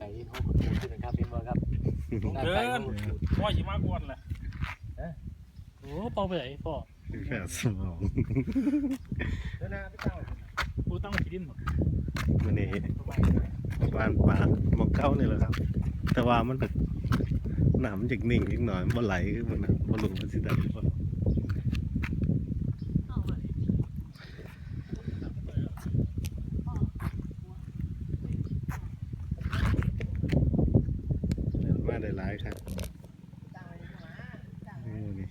ไก่ห้องขุดปูนนะครับเป็นบ่ครับเดินพ่อชิมากวนแหละโอ้เป่าไปไหนพ่อแค่สมองเดินหน้าพี่เจ้ากูตั้งขี้ดินหมดมันนี่บ้านป่าหมอกเก้านี่แหละครับ แต่ว่ามันแบบหนามนจากนิ่งอีกหน่อยมันบ่ไหลขึ้นมานะบ่รู้มันสิได้บ่เดินมาได้ หลายครับนี่นี่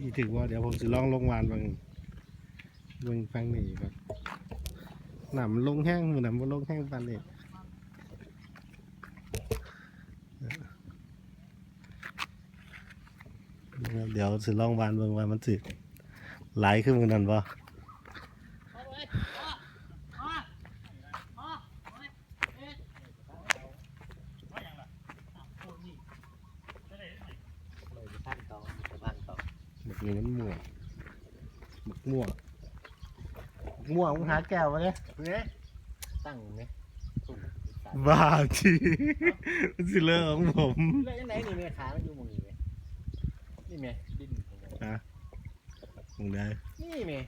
นี่ถึงว่าเดี๋ยวผมจะลองลงวานบางเบิ่งฟังนี่ก่อนหนามมันลงแห้งมือหนามมันลงแห้งปานนี่เดี๋ยวสิลองวานเบิ่งว่ามันสิไหลขึ้นมือนั่นบ่ เลยพันต่อพันต่อ ห มึกนี่มันม่วงหมึกม่วงหมึกม่วงมึงหาแก้วมาเนี่ยเนี่ยตั้งไหมตุ่มบ้าจีมันสิเลิกของผมแล้วยังไงนี่แม่ขามันอยู่มึงนี่แม่นี่แม่ดิ้นมึงได้นี่แม่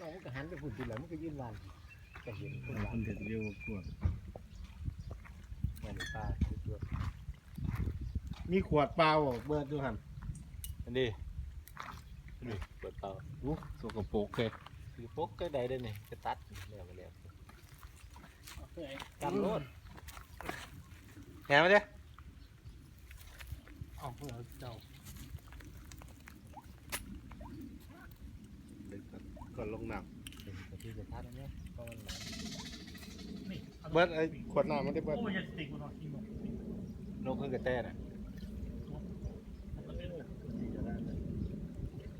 น้องมันก็หันไปฝุ่นดินแล้วมันก็ยืนวันก็เห็นคนวัคนนเด็ดเร็วกว่าแม่นป้าตัวมีขวดเปล่าบ่เบิดดูหัน อันนี้นี่เปิดเตาอู้สกปรกเลยคือพกก็ได้ด้วยนี่ก็ตัดเรียกมาเรียกเฮ้ยกำโลดแหนมาเด้เอาเพื่อเจ้าก่อนลงน้เป็นที่จะตัดอันนี้ก็มันหนานี่ำเบิดไอ้ขวดน้ำมันได้เบิดโอ้ยอย่าติดกูหน่อยขี้หมดนกขึ้นกระแตน่ะ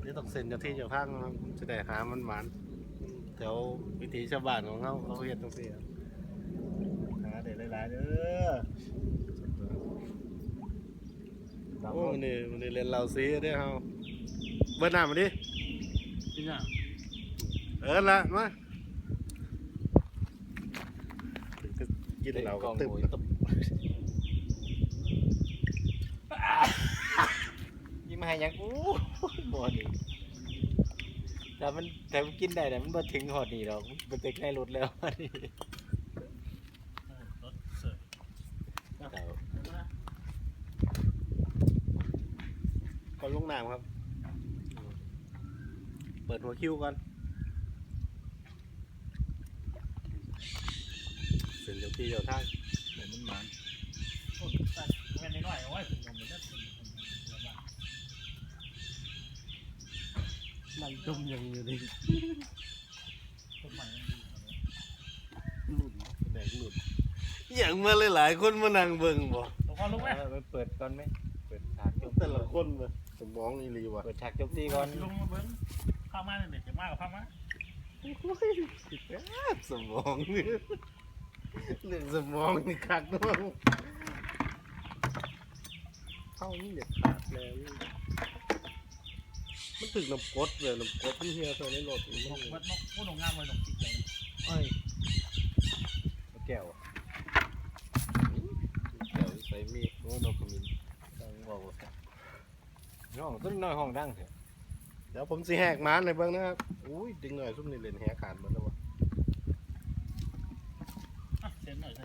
เดี๋ยวต้องเซ็นเจ้าที่เจ้าทางนะครับจะได้หามันหมานแถววิถีชาวบ้านของเขาเขาเฮ็ดตรงนี้ครับหาได้หลายๆเด้อโอ้มันนี่มันนี่เล่นเราซีเด้อเฮาเบิดน้ำมาดิจริงอะเออละมาก็กินเราก็ตึบ โอ้ยตบยิ้มให้ยังอู้บ่นี่แต่มันแต่มันกินได้แต่มันบ่ถึงหอดนี่หรอกมันเต็กในรถแล้วอันนี้รถเสริมเจ้าก่อนลงน้ำครับ เปิดหัวคิวก่อนเส้นเดียวที่เดียวทางเดี๋ยวมันหมันโอ้ยแต่แม่น้อยๆเอาไว้ผมลงไปได้ผมเดี๋ยวมา นั่งจมยังอยู่ดิต้นใหม่มันดีกว่านี้หลุดแดงหลุดอย่างมาหลายๆคนมานั่งเบิ่งบ่หลวงพ่อลุกไหมเอาไปเปิดก่อนไหมเปิดฉากจบแต่ละคนเลยสมองอีหลีว่ะเปิดฉากจบดีก่อนลุงมาเบิ้งข้าวมาเนี่ยเด็กจะมากกับข้าวมาสมองนี่เรื่องสมองนี่คักเนาะเข้านี่เด็ดขาดแล้ว มันถึงน้ำกรดเลยน้ำกรดที่เฮียใส่ในรถมันนกไม่วัดนกพูดนกงามเลยนกจิกเลยเอ้ยแก้วอะแก้วใส่มีดโอ้นกขมิ้นต้องบอกว่าน้องต้นน้อยห้องดังเถอะเดี๋ยวผมสิแหกม้านเลยเบิ่งนะครับอุ้ยดึงหน่อยซุ่มนี่เล่นแหกขาดหมดแล้ววะอะเซ็นหน่อยสิ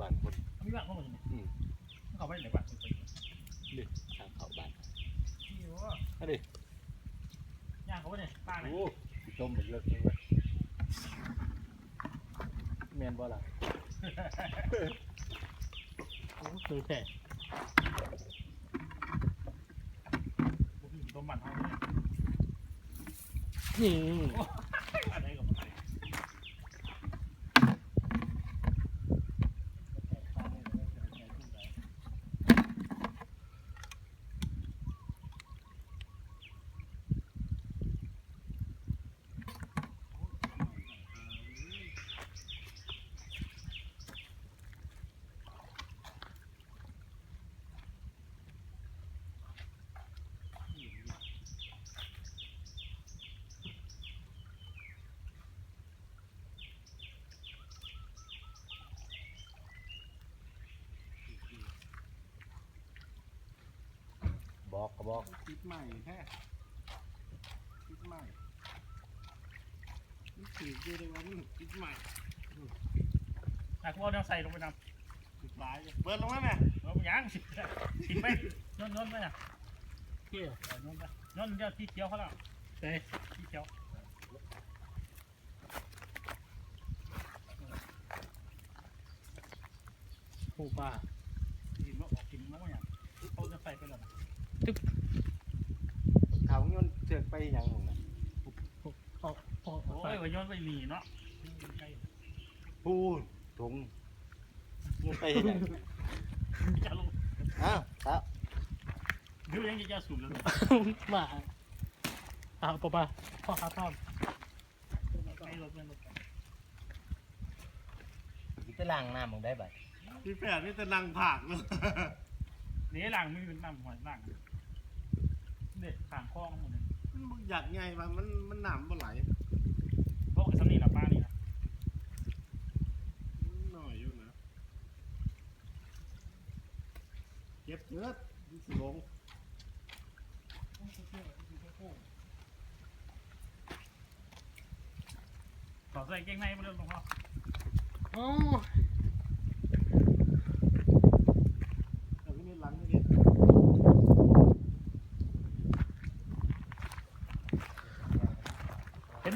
บ้านคนมีบ้านเข้ามาสิอืมเขาไปไหนบ้านไปทางเข้าบ้านที่ว่าอันนี้ย่าง เขาไปเนี่ยบ้านเนี่ยโอ้จมหมดเลยเว้ยแมนบ่ล่ะโอ้คือแค่ตัวมันเขาเนี่ยนี่ บอกกระบอกคิดใหม่แท้คิดใหม่นี่ถือดูเลยว่ามันคิดใหม่อะกูเอาแนวใส่ลงไปนคิดหลายเปิดลงมาแม่ำเอาไปยังสิสิไปย้อนย้อนไปอะเกี่ยวย้อนไปย้อนเดี๋ยวที่เขียวเขาแล้วเฮ้ยที่เขียวผูกป้ากินมาออกกินมาอย่างเอาจะใส่ไปแล้วนะ เขาโยนเสือกไปหยังมึงน่ะโอ้ยว่าย้อนไปหนีเนาะพูนถุงโยนไปหยังจะลงอ้าวครับดูยังจะสูบแล้วมาเอาปะปะพ่อครับพ่อไม่ลดไม่ลดสิไปล้างน้ำมึงได้บัดพี่แฝดนี่จะนั่งผากเลยนี่หลังไม่เป็นน้ำหอยหลัง เด็กขางคล้องหมดเลยมันอยากไงมันมันมันหนำมันไหลพวกสำนีละป้านี่นะหน่อยอยู่นะเก็บเนื้อสิลงต่อใส่เกงในมาเรื่องของเขาโอ้ แต่ไม่ได้ล้างไม่ได้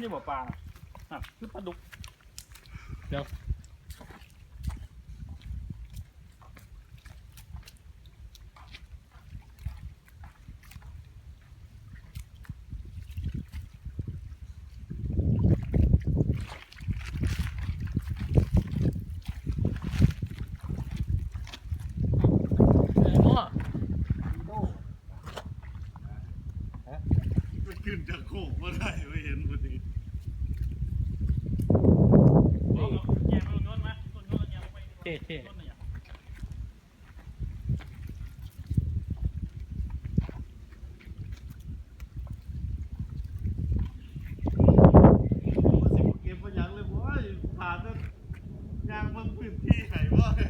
เห็นอยู่บ่ปลาอะคือปลาดุกพ่อมันขึ้นจากโคกมาได้ไม่เห็นพอดี แย่มาโน้นมาโน้นโน้นแย่ลงไป เท่เท่ โน้นเนี่ย ว่าสิบเก็บมาอย่างเลยบ่อยผ่านแล้วยางบางพื้นที่ไหนบ่อย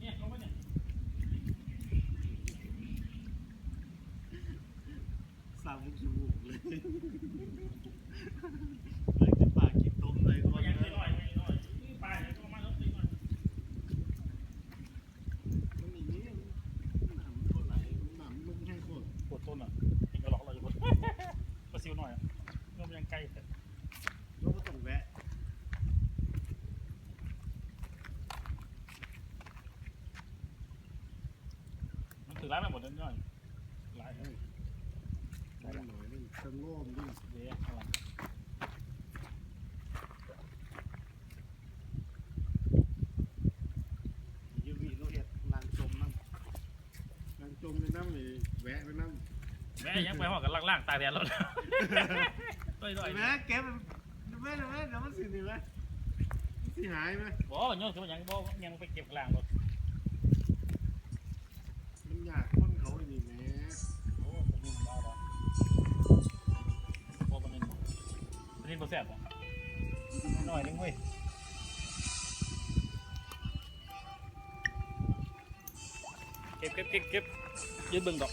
เนี่ยลงไปเนี่ย สามมุกจมูก เลยกินปากกินต้มเลยก็ยังได้น้อยไม่น้อยปลาเนี่ยก็มาลดตีหน่อยมันอย่างนี้หนำก็ไหลหนำลงให้โคตรปวดต้นอะกินกระหลอกเราอยู่บนปลาซิวหน่อยเริ่มยังไกลแต่แล้วก็ต้องแวะมันถือร้ายไปหมดเลยน้อยร้ายหน่อยเลย วอะไรยูวีเราเห็ดนางจมน้ำนางจมในน้ำนี่แวะไปน้ำแม่ยังไปหองกันล่างๆตายแดดรถต้อยๆแม่เก็บแม่แม่เดี๋ยวมันสิหนีไหมสิหายไหมบ่ย้อนขึ้นมายังบ่ยังไปเก็บกลางรถมันอยาก มันนี่บ่แซ่บอะหน่อยนึงเว้ยเก็บเก็บเก็บเก็บยืดเบิ่งดอก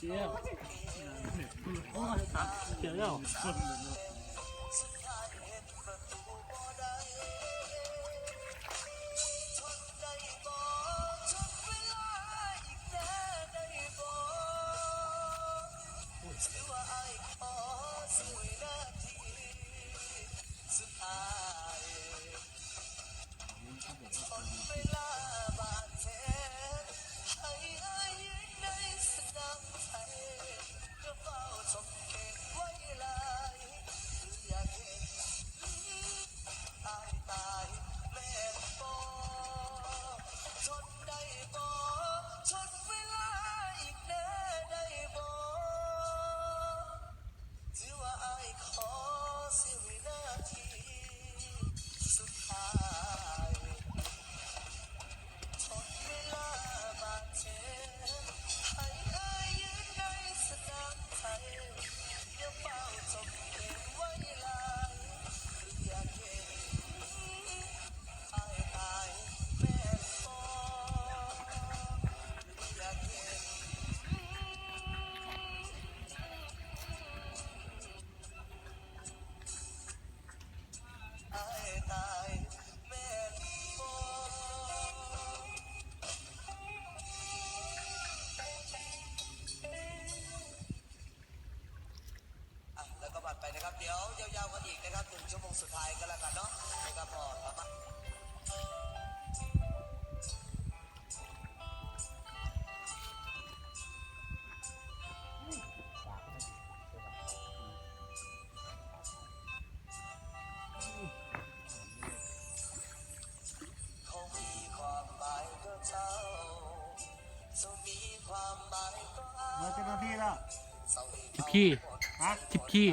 行，行，行，行。ี้ฮะคลิปขี้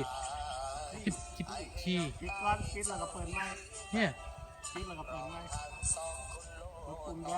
คลิปคลิปขี้ปิดก้อนปิดแล้วก็เปิดไม่เนี่ยปิดแล้วก็เปิดไม่แล้คุมแดง